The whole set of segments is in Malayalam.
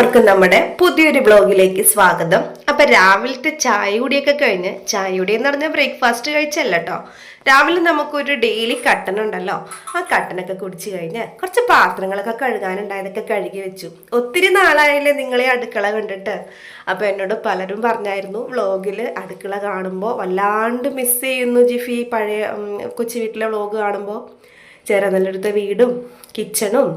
എല്ലാവർക്കും നമ്മുടെ പുതിയൊരു ബ്ലോഗിലേക്ക് സ്വാഗതം. അപ്പൊ രാവിലത്തെ ചായ കൂടിയൊക്കെ കഴിഞ്ഞ് ചായ കുടി എന്ന് പറഞ്ഞാൽ ബ്രേക്ക്ഫാസ്റ്റ് കഴിച്ചല്ല കേട്ടോ രാവിലെ നമുക്കൊരു ഡെയിലി കട്ടൻ ഉണ്ടല്ലോ ആ കട്ടനൊക്കെ കുടിച്ചു കഴിഞ്ഞ് കുറച്ച് പാത്രങ്ങളൊക്കെ കഴുകാനുണ്ടായതൊക്കെ കഴുകി വെച്ചു. ഒത്തിരി നാളായില്ലേ നിങ്ങളെ അടുക്കള കണ്ടിട്ട്. അപ്പൊ എന്നോട് പലരും പറഞ്ഞായിരുന്നു വ്ളോഗിൽ അടുക്കള കാണുമ്പോൾ വല്ലാണ്ട് മിസ് ചെയ്യുന്നു ജിഫി പഴയ കൊച്ചു വീട്ടിലെ വ്ളോഗ് കാണുമ്പോൾ ചേരാനല്ലടുത്ത വീടും കിച്ചണും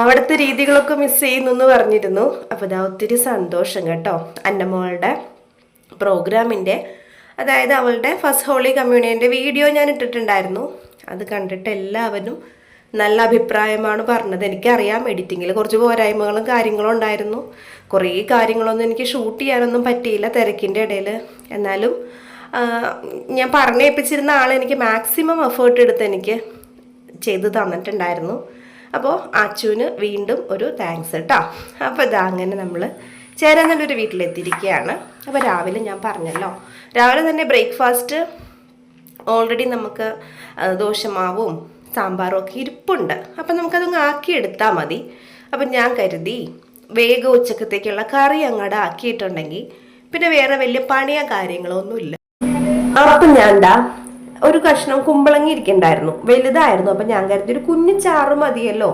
അവിടുത്തെ രീതികളൊക്കെ മിസ് ചെയ്യുന്നു എന്ന് പറഞ്ഞിരുന്നു. അപ്പോൾ ഇതാ ഒത്തിരി സന്തോഷം കേട്ടോ. അന്നമ്മളുടെ പ്രോഗ്രാമിന്റെ അതായത് അവളുടെ ഫസ്റ്റ് ഹോളി കമ്മ്യൂണിയന്റെ വീഡിയോ ഞാൻ ഇട്ടിട്ടുണ്ടായിരുന്നു. അത് കണ്ടിട്ട് എല്ലാവരും നല്ല അഭിപ്രായമാണ് പറഞ്ഞത്. എനിക്കറിയാം എഡിറ്റിങ്ങിൽ കുറച്ച് പോരായ്മകളും കാര്യങ്ങളും ഉണ്ടായിരുന്നു. കുറേ കാര്യങ്ങളൊന്നും എനിക്ക് ഷൂട്ട് ചെയ്യാനൊന്നും പറ്റിയില്ല തിരക്കിന്റെ ഇടയിൽ എന്നാലും ഞാൻ പറഞ്ഞേൽപ്പിച്ചിരുന്ന ആൾ എനിക്ക് മാക്സിമം എഫേർട്ട് എടുത്ത് എനിക്ക് ചെയ്ത് തന്നിട്ടുണ്ടായിരുന്നു. അപ്പോൾ അച്ചുവിന് വീണ്ടും ഒരു താങ്ക്സ് കേട്ടോ അപ്പോൾ ഇതാ അങ്ങനെ നമ്മൾ ചേരാനല്ലൊരു വീട്ടിലെത്തിയിരിക്കുകയാണ്. അപ്പോൾ രാവിലെ ഞാൻ പറഞ്ഞല്ലോ. രാവിലെ തന്നെ ബ്രേക്ക്ഫാസ്റ്റ് ഓൾറെഡി നമുക്ക് ദോശമാവും സാമ്പാറും ഒക്കെ ഇരിപ്പുണ്ട്. അപ്പം നമുക്കതൊന്ന് ആക്കിയെടുത്താൽ മതി. അപ്പം ഞാൻ കരുതി വേഗ ഉച്ചക്കത്തേക്കുള്ള കറി അങ്ങോട്ട് ആക്കിയിട്ടുണ്ടെങ്കിൽ പിന്നെ വേറെ വലിയ പണിയോ കാര്യങ്ങളോ ഒന്നുമില്ല. അപ്പം ഞാൻ ഒരു കഷ്ണം കുമ്പളങ്ങി ഇരിക്കണ്ടായിരുന്നു. വലുതായിരുന്നു. അപ്പം ഞാൻ കരുതി ഒരു കുഞ്ഞു ചാറ് മതിയല്ലോ.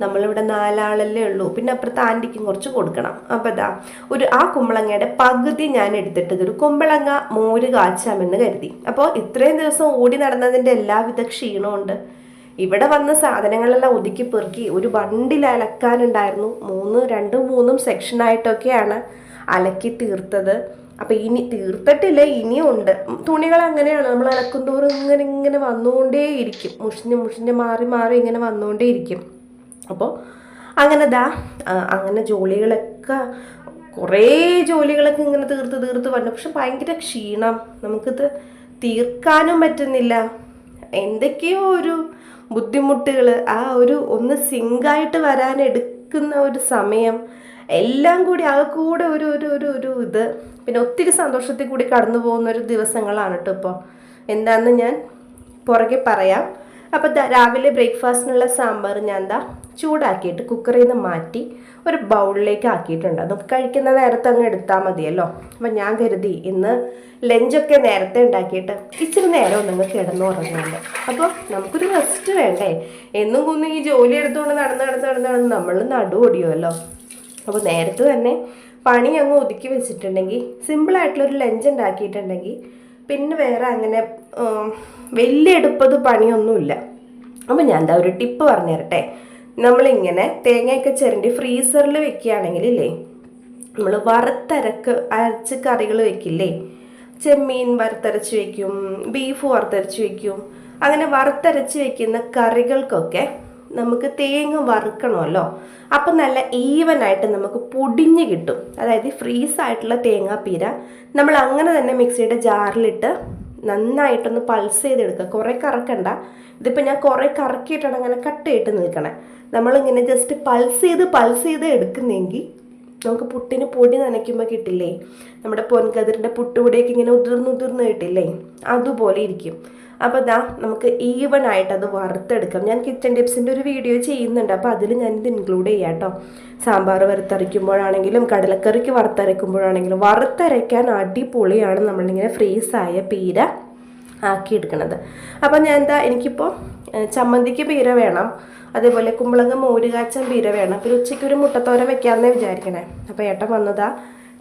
നമ്മളിവിടെ നാലാളല്ലേ ഉള്ളൂ. പിന്നെ അപ്പുറത്ത് ആന്റിക്കും കുറച്ച് കൊടുക്കണം. അപ്പം ഇതാ ഒരു ആ കുമ്പളങ്ങയുടെ പകുതി ഞാൻ എടുത്തിട്ടത് ഒരു കുമ്പളങ്ങ മോര് കാച്ചാമെന്ന് കരുതി. അപ്പോൾ ഇത്രയും ദിവസം ഓടി നടന്നതിന്റെ എല്ലാവിധ ക്ഷീണമുണ്ട്. ഇവിടെ വന്ന സാധനങ്ങളെല്ലാം ഒതുക്കി പെറുക്കി ഒരു ബണ്ടിൽ അലക്കാനുണ്ടായിരുന്നു. മൂന്ന് രണ്ടും മൂന്നും സെക്ഷനായിട്ടൊക്കെയാണ് അലക്കി തീർത്തത്. അപ്പൊ ഇനി തീർത്തിട്ടില്ല ഇനിയും ഉണ്ട്. തുണികൾ അങ്ങനെയാണ്. നമ്മൾ അലക്കും തോറും ഇങ്ങനെ ഇങ്ങനെ വന്നുകൊണ്ടേയിരിക്കും. മുഷിഞ്ഞ് മുഷിഞ്ഞ് മാറി മാറി ഇങ്ങനെ വന്നുകൊണ്ടേയിരിക്കും. അപ്പോൾ അങ്ങനെ ദാ അങ്ങനെ ജോലികളൊക്കെ കുറേ ജോലികളൊക്കെ ഇങ്ങനെ തീർത്ത് തീർത്ത് വന്നു. പക്ഷെ ഭയങ്കര ക്ഷീണം. നമുക്കിത് തീർക്കാനും പറ്റുന്നില്ല. എന്തൊക്കെയോ ഒരു ബുദ്ധിമുട്ടുകൾ ആ ഒരു ഒന്ന് സിങ്കായിട്ട് വരാൻ എടുക്കുന്ന ഒരു സമയം എല്ലാം കൂടി ആ കൂടെ ഒരു ഒരു ഒരു ഒരു ഇത്. പിന്നെ ഒത്തിരി സന്തോഷത്തിൽ കൂടി കടന്നു പോകുന്ന ഒരു ദിവസങ്ങളാണ് കേട്ടോ ഇപ്പോൾ എന്താണെന്ന് ഞാൻ പുറകെ പറയാം. അപ്പോൾ രാവിലെ ബ്രേക്ക്ഫാസ്റ്റിനുള്ള സാമ്പാർ ഞാൻ എന്താ ചൂടാക്കിയിട്ട് കുക്കറിൽ നിന്ന് മാറ്റി ഒരു ബൗളിലേക്ക് ആക്കിയിട്ടുണ്ട്. അത് കഴിക്കുന്ന നേരത്തെ അങ്ങ് എടുത്താൽ മതിയല്ലോ. അപ്പം ഞാൻ കരുതി ഇന്ന് ലഞ്ചൊക്കെ നേരത്തെ ഉണ്ടാക്കിയിട്ട് ഇച്ചിരി നേരം ഒന്നങ്ങ് കിടന്നു ഉറങ്ങുന്നുണ്ട് അപ്പോൾ നമുക്കൊരു റെസ്റ്റ് വേണ്ടേ? എന്നും കൊന്നും ഈ ജോലി എടുത്തുകൊണ്ട് നടന്ന് നടന്ന് നടന്ന് നടന്ന് നമ്മൾ നടുവൊടിയുമല്ലോ അപ്പോൾ നേരത്തെ തന്നെ പണി അങ്ങ് ഒതുക്കി വെച്ചിട്ടുണ്ടെങ്കിൽ സിമ്പിളായിട്ടുള്ളൊരു ലഞ്ച് ഉണ്ടാക്കിയിട്ടുണ്ടെങ്കിൽ പിന്നെ വേറെ അങ്ങനെ വലിയ എടുപ്പത് പണിയൊന്നുമില്ല. അപ്പോൾ ഞാൻ എന്താ ഒരു ടിപ്പ് പറഞ്ഞു തരട്ടെ. നമ്മളിങ്ങനെ തേങ്ങയൊക്കെ ചിരണ്ടി ഫ്രീസറിൽ വെക്കുകയാണെങ്കിൽ ഇല്ലേ നമ്മൾ വറുത്തരക്ക് അരച്ച് കറികൾ വെക്കില്ലേ ചെമ്മീൻ വറുത്തരച്ച് വെക്കും ബീഫ് വറുത്തരച്ച് വെക്കും അങ്ങനെ വറുത്തരച്ച് വെക്കുന്ന കറികൾക്കൊക്കെ നമുക്ക് തേങ്ങ വറുക്കണമല്ലോ. അപ്പം നല്ല ഈവനായിട്ട് നമുക്ക് പൊടിഞ്ഞ് കിട്ടും. അതായത് ഫ്രീസ് ആയിട്ടുള്ള തേങ്ങാപ്പീര നമ്മൾ അങ്ങനെ തന്നെ മിക്സിയുടെ ജാറിലിട്ട് നന്നായിട്ടൊന്ന് പൾസ് ചെയ്തെടുക്കുക. കുറേ കറക്കണ്ട. ഇതിപ്പോൾ ഞാൻ കുറേ കറക്കിയിട്ടാണ് അങ്ങനെ കട്ട് ചെയ്തിട്ട് നിൽക്കണേ. നമ്മളിങ്ങനെ ജസ്റ്റ് പൾസ് ചെയ്ത് പൾസ് ചെയ്ത് എടുക്കുന്നെങ്കിൽ നമുക്ക് പുട്ടിന് പൊടി നനയ്ക്കുമ്പോൾ കിട്ടില്ലേ? നമ്മുടെ പൊൻകതിരിന്റെ പുട്ടുപൊടിയൊക്കെ ഇങ്ങനെ ഉതിർന്ന് ഉതിർന്ന് കിട്ടില്ലേ? അതുപോലെ ഇരിക്കും. അപ്പോൾ ദാ നമുക്ക് ഈവൺ ആയിട്ട് അത് വറുത്തെടുക്കാം. ഞാൻ കിച്ചൺ ടിപ്സിന്റെ ഒരു വീഡിയോ ചെയ്യുന്നുണ്ട്. അപ്പോൾ അതിൽ ഞാനിത് ഇൻക്ലൂഡ് ചെയ്യാം കേട്ടോ സാമ്പാർ വറുത്തരയ്ക്കുമ്പോഴാണെങ്കിലും കടലക്കറിക്ക് വറുത്തരയ്ക്കുമ്പോഴാണെങ്കിലും വറുത്തരയ്ക്കാൻ അടിപൊളിയാണ് നമ്മളിങ്ങനെ ഫ്രീസായ പീര ആക്കിയെടുക്കണത് അപ്പോൾ ഞാൻ എന്താ എനിക്കിപ്പോൾ ചമ്മന്തിക്ക് പീര വേണം. അതേപോലെ കുമ്പളങ്ങ മോരുകാച്ചൻ പീര വേണം. പിന്നെ ഉച്ചയ്ക്ക് ഒരു മുട്ടത്തോര വെക്കാമെന്നേ വിചാരിക്കണേ. അപ്പോൾ ഏട്ടൻ വന്നതാ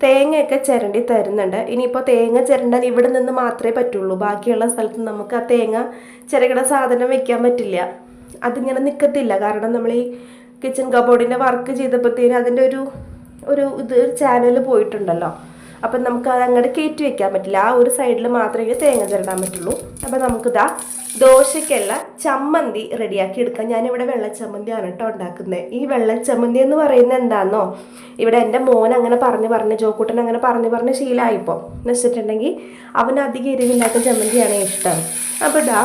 തേങ്ങയൊക്കെ ചിരണ്ടി തരുന്നുണ്ട്. ഇനിയിപ്പോൾ തേങ്ങ ചിരണ്ടാൻ ഇവിടെ നിന്ന് മാത്രമേ പറ്റുള്ളൂ. ബാക്കിയുള്ള സ്ഥലത്ത് നമുക്ക് ആ തേങ്ങ ചിരകണ സാധനം വെക്കാൻ പറ്റില്ല. അതിങ്ങനെ നിൽക്കത്തില്ല കാരണം നമ്മൾ ഈ കിച്ചൺ കബോർഡിന്റെ വർക്ക് ചെയ്തപ്പോഴത്തേനും അതിന്റെ ഒരു ഒരു ഇത് ഒരു ചാനൽ പോയിട്ടുണ്ടല്ലോ. അപ്പം നമുക്ക് അത് അങ്ങോട്ട് കയറ്റി വെക്കാൻ പറ്റില്ല. ആ ഒരു സൈഡിൽ മാത്രമേ തേങ്ങ ചിരടാൻ പറ്റുള്ളൂ. അപ്പം നമുക്കിതാ ദോശയ്ക്കുള്ള ചമ്മന്തി റെഡിയാക്കി എടുക്കാം. ഞാനിവിടെ വെള്ളച്ചമ്മന്തിയാണ് കേട്ടോ ഉണ്ടാക്കുന്നത് ഈ വെള്ളച്ചമ്മന്തി എന്ന് പറയുന്നത് എന്താണെന്നോ ഇവിടെ എന്റെ മോൻ അങ്ങനെ പറഞ്ഞ് പറഞ്ഞ് ജോക്കൂട്ടൻ അങ്ങനെ പറഞ്ഞ് പറഞ്ഞ് ശീലമായിപ്പോൾ എന്ന് വെച്ചിട്ടുണ്ടെങ്കിൽ അവന് അധികം എരിവില്ലാത്ത ചമ്മന്തിയാണ് ഇഷ്ടം. അപ്പോൾ ഇതാ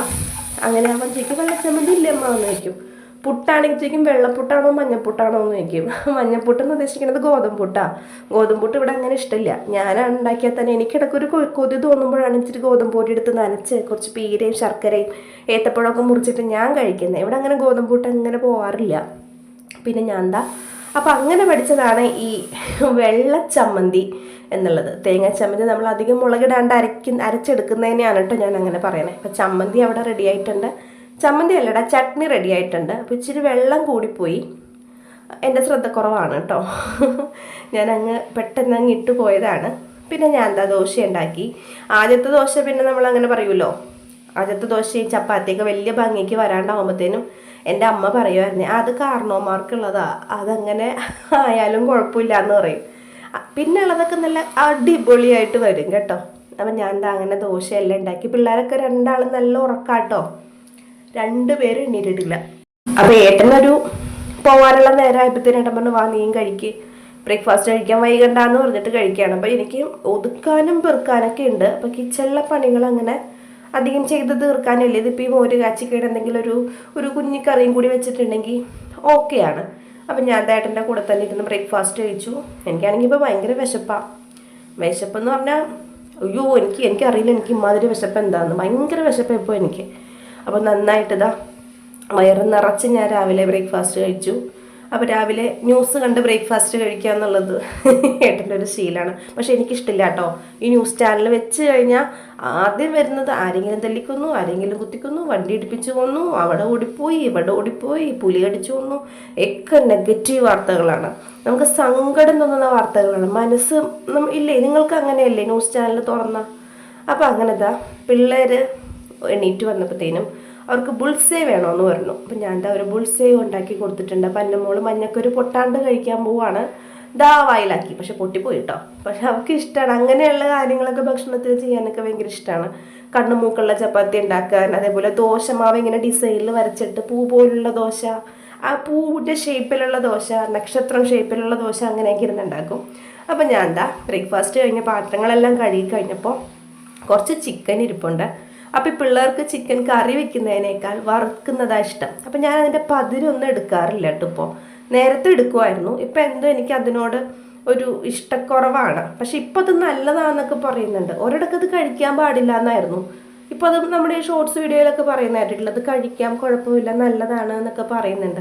അങ്ങനെ അവൻ ചോദിക്കും വെള്ളച്ചമ്മന്തി ഇല്ലമ്മ എന്ന് ചോദിക്കും. പുട്ടാണെങ്കിൽ ചോദിക്കും വെള്ളപ്പുട്ടാണോ മഞ്ഞപ്പുട്ടാണോ എന്ന് ചോദിക്കും. മഞ്ഞപ്പുട്ട് എന്ന് ഉദ്ദേശിക്കുന്നത് ഗോതമ്പുട്ടാണ് ഗോതമ്പുട്ട് ഇവിടെ അങ്ങനെ ഇഷ്ടമില്ല ഞാനാണ് ഉണ്ടാക്കിയാൽ തന്നെ എനിക്കിടയ്ക്ക് ഒരു കൊതി തോന്നുമ്പോഴാണ് ഇച്ചിരി ഗോതമ്പ് പൊടി എടുത്ത് നനച്ച് കുറച്ച് പീരയും ശർക്കരയും ഏത്തപ്പഴമൊക്കെ മുറിച്ചിട്ട് ഞാൻ കഴിക്കുന്നത്. ഇവിടെ അങ്ങനെ ഗോതമ്പുട്ട് അങ്ങനെ പോകാറില്ല പിന്നെ ഞാൻ എന്താ? അപ്പം അങ്ങനെ പഠിച്ചതാണ് ഈ വെള്ള ചമ്മന്തി എന്നുള്ളത്. തേങ്ങ ചമ്മന്തി നമ്മൾ അധികം മുളകിടാണ്ട് അരയ്ക്കുന്ന അരച്ചെടുക്കുന്നതിനെയാണ് കേട്ടോ ഞാൻ അങ്ങനെ പറയണേ. അപ്പം ചമ്മന്തി അവിടെ റെഡി ആയിട്ടുണ്ട്. ചമ്മന്തി അല്ലടാ ചട്നി റെഡി ആയിട്ടുണ്ട്. അപ്പോൾ ഇച്ചിരി വെള്ളം കൂടിപ്പോയി. എന്റെ ശ്രദ്ധ കുറവാണ് കേട്ടോ ഞാൻ അങ്ങ് പെട്ടെന്ന് അങ്ങ് ഇട്ട് പോയതാണ്. പിന്നെ ഞാൻ എന്താ ദോശ ഉണ്ടാക്കി. ആദ്യത്തെ ദോശ പിന്നെ നമ്മൾ അങ്ങനെ പറയുമല്ലോ ആദ്യത്തെ ദോശയും ചപ്പാത്തിയൊക്കെ വലിയ ഭംഗിക്ക് വരാണ്ടാവുമ്പോഴത്തേനും എന്റെ അമ്മ പറയുമായിരുന്നേ അത് കാരണവന്മാർക്കുള്ളതാ. അതങ്ങനെ ആയാലും കുഴപ്പമില്ല എന്ന് പറയും പിന്നെ ഉള്ളതൊക്കെ നല്ല അടിപൊളിയായിട്ട് വരും കേട്ടോ. അപ്പം ഞാൻ എന്താ അങ്ങനെ ദോശയെല്ലാം ഉണ്ടാക്കി. പിള്ളേരൊക്കെ രണ്ടാളും നല്ല ഉറക്കാട്ടോ. രണ്ടുപേരും എണ്ണീട്ടിട്ടില്ല അപ്പൊ ഏട്ടനൊരു പോവാനുള്ള നേരമായപ്പോഴത്തേനും ഏട്ടൻ പറഞ്ഞു വാ നീയും കഴിക്ക്. ബ്രേക്ക്ഫാസ്റ്റ് കഴിക്കാൻ വൈകണ്ടെന്ന് പറഞ്ഞിട്ട് കഴിക്കുകയാണ്. അപ്പൊ എനിക്ക് ഒതുക്കാനും പെറുക്കാനൊക്കെ ഉണ്ട്. അപ്പൊ കിച്ചണിലെ പണികൾ അങ്ങനെ അധികം ചെയ്ത് തീർക്കാനില്ല. ഇതിപ്പോ ഈ മോര് കാച്ചിക്കേട് എന്തെങ്കിലും ഒരു ഒരു കുഞ്ഞി കറിയും കൂടി വെച്ചിട്ടുണ്ടെങ്കിൽ ഓക്കെയാണ് അപ്പം ഞാൻ ഏട്ടന്റെ കൂടെ തന്നെ ഇരുന്ന് ബ്രേക്ക്ഫാസ്റ്റ് കഴിച്ചു. എനിക്കാണെങ്കിൽ ഇപ്പോൾ ഭയങ്കര വിശപ്പാണ് വിശപ്പെന്ന് പറഞ്ഞാൽ അയ്യോ എനിക്ക് എനിക്കറിയില്ല എനിക്ക് ഇമാതിരി വിശപ്പ് എന്താണെന്ന് ഭയങ്കര വിശപ്പ് ഇപ്പോൾ എനിക്ക്. അപ്പോൾ നന്നായിട്ട് ഇതാ വയറ് നിറച്ച് ഞാൻ രാവിലെ ബ്രേക്ക്ഫാസ്റ്റ് കഴിച്ചു. അപ്പോൾ രാവിലെ ന്യൂസ് കണ്ട് ബ്രേക്ക്ഫാസ്റ്റ് കഴിക്കുക എന്നുള്ളത് ഏട്ടന്റെ ഒരു ശീലമാണ് പക്ഷേ എനിക്കിഷ്ടമില്ല കേട്ടോ ഈ ന്യൂസ് ചാനൽ വെച്ച് കഴിഞ്ഞാൽ ആദ്യം വരുന്നത് ആരെങ്കിലും തല്ലിക്കൊന്നു ആരെങ്കിലും കുത്തിക്കൊന്നു വണ്ടി ഇടിപ്പിച്ചു കൊന്നു അവിടെ ഓടിപ്പോയി ഇവിടെ ഓടിപ്പോയി പുലി അടിച്ചു കൊന്നു. ഒക്കെ നെഗറ്റീവ് വാർത്തകളാണ്. നമുക്ക് സങ്കടം തോന്നുന്ന വാർത്തകളാണ്. മനസ്സ് ഇല്ലേ? നിങ്ങൾക്ക് അങ്ങനെയല്ലേ ന്യൂസ് ചാനൽ തുറന്ന? അപ്പോൾ അങ്ങനെതാ. പിള്ളേർ എണീറ്റ് വന്നപ്പോഴത്തേനും അവർക്ക് ബുൾസേ വേണമെന്ന് പറഞ്ഞു. അപ്പം ഞാൻ എന്താ ഒരു ബുൾസേ ഉണ്ടാക്കി കൊടുത്തിട്ടുണ്ട്. അപ്പം എന്റെ മോൾ മഞ്ഞക്കൊരു പൊട്ടാണ്ട് കഴിക്കാൻ പോവാണ്. ദാ വായിലാക്കി. പക്ഷെ പൊട്ടിപ്പോയി കേട്ടോ പക്ഷെ അവർക്ക് ഇഷ്ടമാണ് അങ്ങനെയുള്ള കാര്യങ്ങളൊക്കെ ഭക്ഷണത്തിൽ ചെയ്യാനൊക്കെ ഭയങ്കര ഇഷ്ടമാണ് കണ്ണു മൂക്കുള്ള ചപ്പാത്തി ഉണ്ടാക്കാൻ അതേപോലെ ദോശമാവ് ഇങ്ങനെ ഡിസൈനിൽ വരച്ചിട്ട് പൂ പോലുള്ള ദോശ ആ പൂവിന്റെ ഷേപ്പിലുള്ള ദോശ നക്ഷത്രം ഷേപ്പിലുള്ള ദോശ അങ്ങനെയൊക്കെ ഇരുന്നുണ്ടാക്കും അപ്പം ഞാൻ എന്താ ബ്രേക്ക്ഫാസ്റ്റ് കഴിഞ്ഞ പാത്രങ്ങളെല്ലാം കഴുകി കഴിഞ്ഞപ്പോൾ കുറച്ച് ചിക്കൻ ഇരിപ്പുണ്ട്. അപ്പം ഈ പിള്ളേർക്ക് ചിക്കൻ കറി വെക്കുന്നതിനേക്കാൾ വറുക്കുന്നതാണ് ഇഷ്ടം. അപ്പം ഞാൻ അതിന്റെ പതിരൊന്നും എടുക്കാറില്ല കേട്ടോ ഇപ്പോൾ നേരത്തെ എടുക്കുമായിരുന്നു ഇപ്പം എന്തോ എനിക്ക് അതിനോട് ഒരു ഇഷ്ടക്കുറവാണ്. പക്ഷെ ഇപ്പം അത് നല്ലതാണെന്നൊക്കെ പറയുന്നുണ്ട്. ഒരിടക്ക് അത് കഴിക്കാൻ പാടില്ല എന്നായിരുന്നു ഇപ്പോൾ അത് നമ്മുടെ ഈ ഷോർട്സ് വീഡിയോയിലൊക്കെ പറയുന്നതായിട്ടുള്ളത് കഴിക്കാം കുഴപ്പമില്ല നല്ലതാണ് എന്നൊക്കെ പറയുന്നുണ്ട്.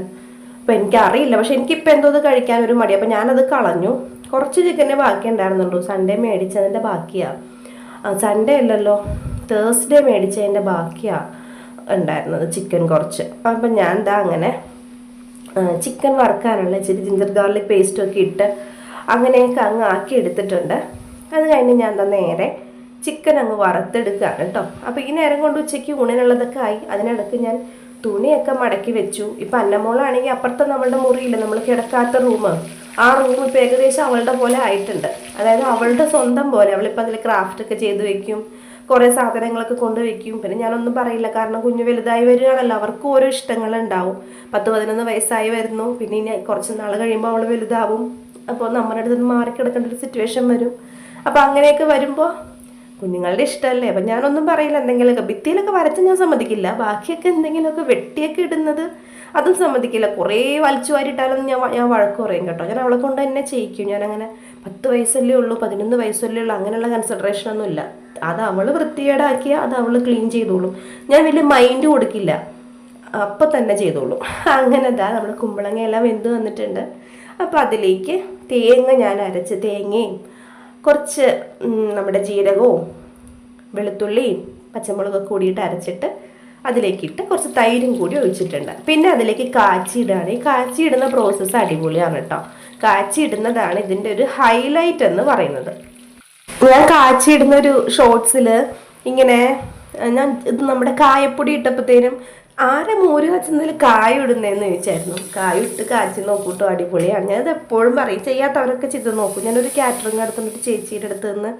അപ്പം എനിക്കറിയില്ല. പക്ഷെ എനിക്കിപ്പോൾ എന്തോ അത് കഴിക്കാൻ ഒരു മടി. അപ്പം ഞാനത് കളഞ്ഞു. കുറച്ച് ചിക്കനെ ബാക്കി ഉണ്ടായിരുന്നുള്ളൂ സൺഡേ മേടിച്ചതിന്റെ ബാക്കിയാണ് സൺഡേ അല്ലല്ലോ. തേഴ്സ്ഡേ മേടിച്ചതിന്റെ ബാക്കിയാണ് ഉണ്ടായിരുന്നത് ചിക്കൻ കുറച്ച്. അപ്പം ഞാൻ എന്താ അങ്ങനെ ചിക്കൻ വറുക്കാനുള്ള ഇച്ചിരി ജിഞ്ചർ ഗാർലിക് പേസ്റ്റൊക്കെ ഇട്ട് അങ്ങനെയൊക്കെ അങ്ങ് ആക്കി എടുത്തിട്ടുണ്ട്. അത് കഴിഞ്ഞ് ഞാൻ എന്താ നേരെ ചിക്കൻ അങ്ങ് വറുത്തെടുക്കുകയാണ് കേട്ടോ. അപ്പോൾ ഈ നേരം കൊണ്ട് ഉച്ചയ്ക്ക് ഊണിനുള്ളതൊക്കെ ആയി. അതിനിടയ്ക്ക് ഞാൻ തുണിയൊക്കെ മടക്കി വെച്ചു. ഇപ്പം അന്നമോളാണെങ്കിൽ അപ്പുറത്തെ നമ്മളുടെ മുറിയില്ല നമ്മൾ കിടക്കാത്ത റൂം ആ റൂം ഇപ്പം ഏകദേശം അവളുടെ പോലെ ആയിട്ടുണ്ട്. അതായത് അവളുടെ സ്വന്തം പോലെ. അവളിപ്പോൾ അതിൽ ക്രാഫ്റ്റൊക്കെ ചെയ്ത് വെക്കും. കുറേ സാധനങ്ങളൊക്കെ കൊണ്ടുവയ്ക്കും പിന്നെ ഞാനൊന്നും പറയില്ല. കാരണം കുഞ്ഞു വലുതായി വരികയാണല്ലോ. അവർക്കും ഓരോ ഇഷ്ടങ്ങളുണ്ടാവും. പത്ത് പതിനൊന്ന് വയസ്സായി വരുന്നു. പിന്നെ ഇനി കുറച്ച് നാൾ കഴിയുമ്പോൾ അവൾ വലുതാവും. അപ്പോൾ നമ്മുടെ അടുത്ത് നിന്ന് മാറിക്കിടക്കേണ്ട ഒരു സിറ്റുവേഷൻ വരും. അപ്പോൾ അങ്ങനെയൊക്കെ വരുമ്പോൾ കുഞ്ഞുങ്ങളുടെ ഇഷ്ടമല്ലേ അപ്പം ഞാനൊന്നും പറയില്ല. എന്തെങ്കിലുമൊക്കെ ഭിത്തിയിലൊക്കെ വരച്ച് ഞാൻ സമ്മതിക്കില്ല. ബാക്കിയൊക്കെ എന്തെങ്കിലുമൊക്കെ വെട്ടിയൊക്കെ ഇടുന്നത് അതും സമ്മതിക്കില്ല. കുറേ വലിച്ചു വാരിട്ടാലൊന്നും ഞാൻ ഞാൻ വഴക്ക് പറയും കേട്ടോ. ഞാൻ അവളെ കൊണ്ട് തന്നെ ചെയ്യിക്കും. ഞാനങ്ങനെ പത്ത് വയസ്സല്ലേ ഉള്ളൂ പതിനൊന്ന് വയസ്സല്ലേ ഉള്ളൂ അങ്ങനെയുള്ള ഇല്ല അത് അവൾ വൃത്തികേടാക്കിയാൽ അത് അവൾ ക്ലീൻ ചെയ്തോളും. ഞാൻ വലിയ മൈൻഡ് കൊടുക്കില്ല. അപ്പം തന്നെ ചെയ്തോളും. അങ്ങനെ ദാ നമ്മുടെ കുമ്പളങ്ങ എല്ലാം വെന്ത് വന്നിട്ടുണ്ട്. അപ്പോൾ അതിലേക്ക് തേങ്ങ ഞാൻ അരച്ച് തേങ്ങയും കുറച്ച് നമ്മുടെ ജീരകവും വെളുത്തുള്ളിയും പച്ചമുളകൊക്കെ കൂടിയിട്ട് അരച്ചിട്ട് അതിലേക്കിട്ട് കുറച്ച് തൈരും കൂടി ഒഴിച്ചിട്ടുണ്ട്. പിന്നെ അതിലേക്ക് കാച്ചി ഇടുകയാണ് ഈ കാച്ചി ഇടുന്ന പ്രോസസ്സ് അടിപൊളിയാണ് കേട്ടോ. കാച്ചി ഇടുന്നതാണ് ഇതിന്റെ ഒരു ഹൈലൈറ്റ് എന്ന് പറയുന്നത്. ഞാൻ കാച്ചിടുന്ന ഒരു ഷോർട്സിൽ ഇങ്ങനെ ഞാൻ ഇത് നമ്മുടെ കായപ്പൊടി ഇട്ടപ്പോഴത്തേനും ആരെ മോര് കാച്ചുന്നതിൽ കായ ഇടുന്നതെന്ന് ചോദിച്ചായിരുന്നു. കായ ഇട്ട് കാച്ചി നോക്കൂട്ടോ അടിപൊളിയാണ് ഞാനത് എപ്പോഴും പറയും ചെയ്യാത്തവരൊക്കെ ചെയ്ത് നോക്കും. ഞാനൊരു കാറ്ററിംഗ് നടത്തുന്നിട്ട് ചേച്ചിയുടെ അടുത്ത് നിന്ന്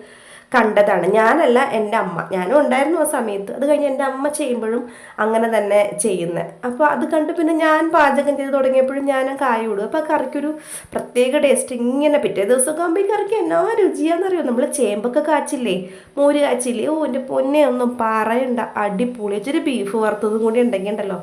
കണ്ടതാണ്. ഞാനല്ല എന്റെ അമ്മ. ഞാനും ഉണ്ടായിരുന്നു ആ സമയത്ത്. അത് കഴിഞ്ഞ് എന്റെ അമ്മ ചെയ്യുമ്പോഴും അങ്ങനെ തന്നെ ചെയ്യുന്നത് അപ്പോൾ അത് കണ്ട് പിന്നെ ഞാൻ പാചകം ചെയ്ത് തുടങ്ങിയപ്പോഴും ഞാൻ കായ വിടും അപ്പോൾ ആ കറിക്കൊരു പ്രത്യേക ടേസ്റ്റ് ഇങ്ങനെ പിറ്റേ ദിവസമൊക്കെ ആകുമ്പോൾ ഈ കറിക്ക് എന്നാ രുചിയാണെന്നറിയോ നമ്മൾ ചേമ്പൊക്കെ കാച്ചില്ലേ? മോര് കാച്ചില്ലേ? ഓ എന്റെ പൊന്നെ ഒന്നും പറയണ്ട. അടിപൊളി. ഇച്ചിരി ബീഫ് വറുത്തതും കൂടി ഉണ്ടെങ്കിൽ ഉണ്ടല്ലോ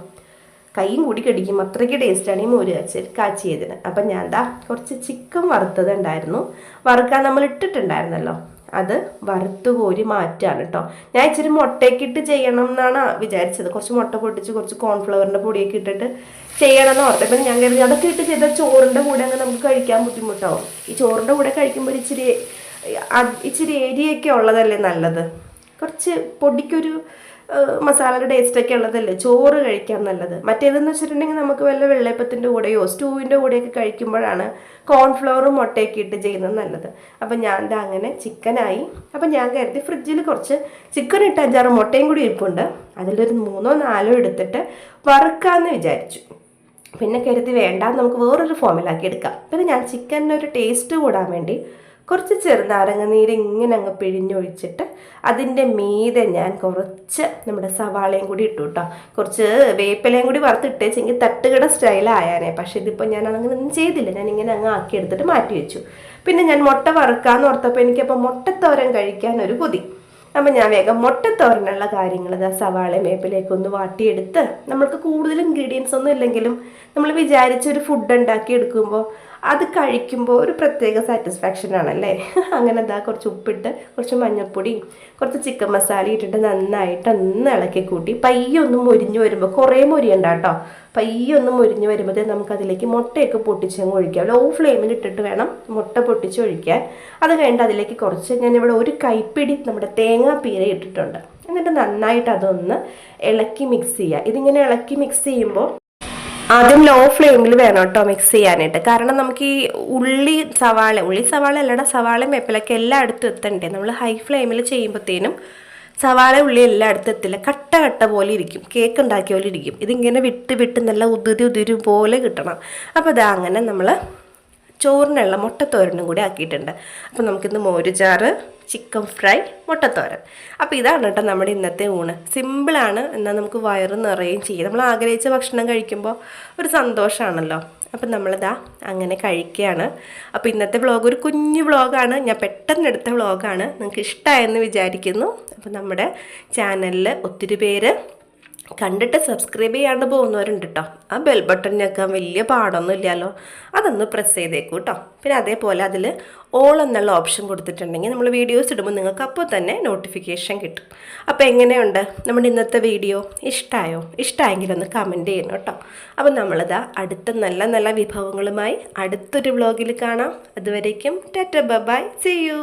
കൈയും കൂടി കടിക്കും. അത്രയ്ക്ക് ടേസ്റ്റാണ് ഈ മോര് കാച്ചി കാച്ചിയതിന്. അപ്പം ഞാൻ എന്താ കുറച്ച് ചിക്കൻ വറുത്തത് ഉണ്ടായിരുന്നു. വറുക്കാൻ നമ്മൾ ഇട്ടിട്ടുണ്ടായിരുന്നല്ലോ. അത് വറുത്ത് കോരി മാറ്റാണ് കേട്ടോ ഞാൻ ഇച്ചിരി മുട്ടയൊക്കെ ഇട്ട് ചെയ്യണം എന്നാണ് വിചാരിച്ചത്. കുറച്ച് മുട്ട പൊട്ടിച്ച് കുറച്ച് കോൺഫ്ലവറിന്റെ പൊടിയൊക്കെ ഇട്ടിട്ട് ചെയ്യണം എന്ന് ഓർത്തപ്പോൾ ഞാൻ കരുതി അതൊക്കെ ഇട്ട് ചെയ്താൽ ചോറിന്റെ കൂടെ അങ്ങ് നമുക്ക് കഴിക്കാൻ ബുദ്ധിമുട്ടാവും. ഈ ചോറിന്റെ കൂടെ കഴിക്കുമ്പോൾ ഇച്ചിരി ഇച്ചിരി ഏരിയൊക്കെ ഉള്ളതല്ലേ നല്ലത്? കുറച്ച് പൊടിക്കൊരു മസാലയുടെ ടേസ്റ്റ് ഒക്കെ ഉള്ളതല്ലേ? ചോറ് കഴിക്കാൻ നല്ലത്. മറ്റേതെന്ന് വെച്ചിട്ടുണ്ടെങ്കിൽ നമുക്ക് വല്ല വെള്ളയപ്പത്തിന്റെ കൂടെയോ സ്റ്റൂവിന്റെ കൂടെയൊക്കെ കഴിക്കുമ്പോഴാണ് കോൺഫ്ലവറും മുട്ടയൊക്കെ ഇട്ട് ചെയ്യുന്നത് നല്ലത്. അപ്പം ഞാൻ ദാ അങ്ങനെ ചിക്കനായി. അപ്പം ഞാൻ കരുതി ഫ്രിഡ്ജിൽ കുറച്ച് ചിക്കൻ ഇട്ട് അഞ്ചാറ് മുട്ടയും കൂടി ഇരിപ്പുണ്ട്. അതിലൊരു മൂന്നോ നാലോ എടുത്തിട്ട് വറുക്കാമെന്ന് വിചാരിച്ചു. പിന്നെ കരുതി വേണ്ട നമുക്ക് വേറൊരു ഫോമിലാക്കി എടുക്കാം. പിന്നെ ഞാൻ ചിക്കനൊരു ടേസ്റ്റ് കൂടാൻ വേണ്ടി കുറച്ച് ചെറുനാരങ്ങ നീര് ഇങ്ങനെ അങ്ങ് പിഴിഞ്ഞൊഴിച്ചിട്ട് അതിന്റെ മീതെ ഞാൻ കുറച്ച് നമ്മുടെ സവാളയും കൂടി ഇട്ടു കേട്ടോ കുറച്ച് വേപ്പിലയും കൂടി വറുത്തിട്ടേച്ചെങ്കിൽ തട്ടുകട സ്റ്റൈലായാനേ. പക്ഷേ ഇതിപ്പോൾ ഞാൻ അങ്ങനെ ഒന്നും ചെയ്തില്ല. ഞാൻ ഇങ്ങനെ അങ്ങ് ആക്കി എടുത്തിട്ട് മാറ്റി വെച്ചു. പിന്നെ ഞാൻ മുട്ട വറുക്കാന്ന് ഓർത്തപ്പോൾ എനിക്കപ്പോൾ മുട്ടത്തോരൻ കഴിക്കാൻ ഒരു കൊതി. അപ്പം ഞാൻ വേഗം മുട്ടത്തോരനുള്ള കാര്യങ്ങൾ ഇതാ സവാളയും വേപ്പിലേക്ക് ഒന്ന് വാട്ടിയെടുത്ത് നമ്മൾക്ക് കൂടുതൽ ഇൻഗ്രീഡിയൻസ് ഒന്നും ഇല്ലെങ്കിലും നമ്മൾ വിചാരിച്ചൊരു ഫുഡ് ഉണ്ടാക്കി എടുക്കുമ്പോൾ അത് കഴിക്കുമ്പോൾ ഒരു പ്രത്യേക സാറ്റിസ്ഫാക്ഷൻ ആണല്ലേ അങ്ങനെ എന്താ കുറച്ച് ഉപ്പിട്ട് കുറച്ച് മഞ്ഞൾപ്പൊടി കുറച്ച് ചിക്കൻ മസാല ഇട്ടിട്ട് നന്നായിട്ട് ഒന്ന് ഇളക്കി കൂട്ടി പയ്യെ ഒന്ന് മൊരിഞ്ഞ് വരുമ്പോൾ കുറേ മുരിയുണ്ട് കേട്ടോ പയ്യെ ഒന്ന് മൊരിഞ്ഞ് വരുമ്പോഴത്തേ നമുക്ക് അതിലേക്ക് മുട്ടയൊക്കെ പൊട്ടിച്ചങ്ങ് ഒഴിക്കാം. ലോ ഫ്ലെയിമിൽ ഇട്ടിട്ട് വേണം മുട്ട പൊട്ടിച്ച് ഒഴിക്കാൻ. അത് കഴിഞ്ഞിട്ട് അതിലേക്ക് കുറച്ച് ഞാനിവിടെ ഒരു കൈപ്പിടി നമ്മുടെ തേങ്ങാ തേങ്ങാപ്പീര ഇട്ടിട്ടുണ്ട്. എന്നിട്ട് നന്നായിട്ട് അതൊന്ന് ഇളക്കി മിക്സ് ചെയ്യുക ഇതിങ്ങനെ ഇളക്കി മിക്സ് ചെയ്യുമ്പോൾ ആദ്യം ലോ ഫ്ലെയിമിൽ വേണം കേട്ടോ മിക്സ് ചെയ്യാനായിട്ട്. കാരണം നമുക്ക് ഈ ഉള്ളി സവാള ഉള്ളി സവാള അല്ലട സവാളയും വേപ്പിലൊക്കെ എല്ലായിടത്തും എത്തണ്ടേ? നമ്മൾ ഹൈ ഫ്ലെയിമിൽ ചെയ്യുമ്പോഴത്തേനും സവാള ഉള്ളി എല്ലായിടത്തും എത്തില്ല. കട്ട കട്ട പോലെ ഇരിക്കും. കേക്ക് ഉണ്ടാക്കിയ പോലെ ഇരിക്കും. ഇതിങ്ങനെ വിട്ട് വിട്ട് നല്ല ഉതിരി ഉതിരി പോലെ കിട്ടണം. അപ്പോൾ ഇതാ അങ്ങനെ നമ്മൾ ചോറിനുള്ള മുട്ടത്തോരനും കൂടി ആക്കിയിട്ടുണ്ട്. അപ്പോൾ നമുക്കിന്ന് മോരുചാറ് ചിക്കൻ ഫ്രൈ മുട്ടത്തോരൻ. അപ്പോൾ ഇതാണ് കേട്ടോ നമ്മുടെ ഇന്നത്തെ ഊണ്. സിമ്പിളാണ് എന്നാൽ നമുക്ക് വയറ് നിറയുകയും ചെയ്യും. നമ്മൾ ആഗ്രഹിച്ച ഭക്ഷണം കഴിക്കുമ്പോൾ ഒരു സന്തോഷമാണല്ലോ. അപ്പം നമ്മളിതാ അങ്ങനെ കഴിക്കുകയാണ്. അപ്പോൾ ഇന്നത്തെ വ്ളോഗ് ഒരു കുഞ്ഞു വ്ളോഗാണ് ഞാൻ പെട്ടെന്ന് എടുത്ത വ്ളോഗാണ് നിങ്ങൾക്ക് ഇഷ്ടമായെന്ന് വിചാരിക്കുന്നു. അപ്പോൾ നമ്മുടെ ചാനലിൽ ഒത്തിരി പേര് കണ്ടിട്ട് സബ്സ്ക്രൈബ് ചെയ്യാണ്ട് പോകുന്നവരുണ്ട് കേട്ടോ ആ ബെൽ ബട്ടൺ ഞെക്കാൻ വലിയ പാടൊന്നും ഇല്ലല്ലോ അതൊന്ന് പ്രസ് ചെയ്തേക്കൂ കേട്ടോ പിന്നെ അതേപോലെ അതിൽ ഓൾ എന്നുള്ള ഓപ്ഷൻ കൊടുത്തിട്ടുണ്ടെങ്കിൽ നമ്മൾ വീഡിയോസ് ഇടുമ്പോൾ നിങ്ങൾക്ക് അപ്പോൾ തന്നെ നോട്ടിഫിക്കേഷൻ കിട്ടും. അപ്പോൾ എങ്ങനെയുണ്ട് നമ്മുടെ ഇന്നത്തെ വീഡിയോ ഇഷ്ടമായോ ഇഷ്ടമായെങ്കിൽ ഒന്ന് കമന്റ് ചെയ്യണം കേട്ടോ അപ്പോൾ നമ്മളിതാ അടുത്ത നല്ല നല്ല വിഭവങ്ങളുമായി അടുത്തൊരു വ്ളോഗിൽ കാണാം. അതുവരേക്കും ടാറ്റ ബൈ സി യു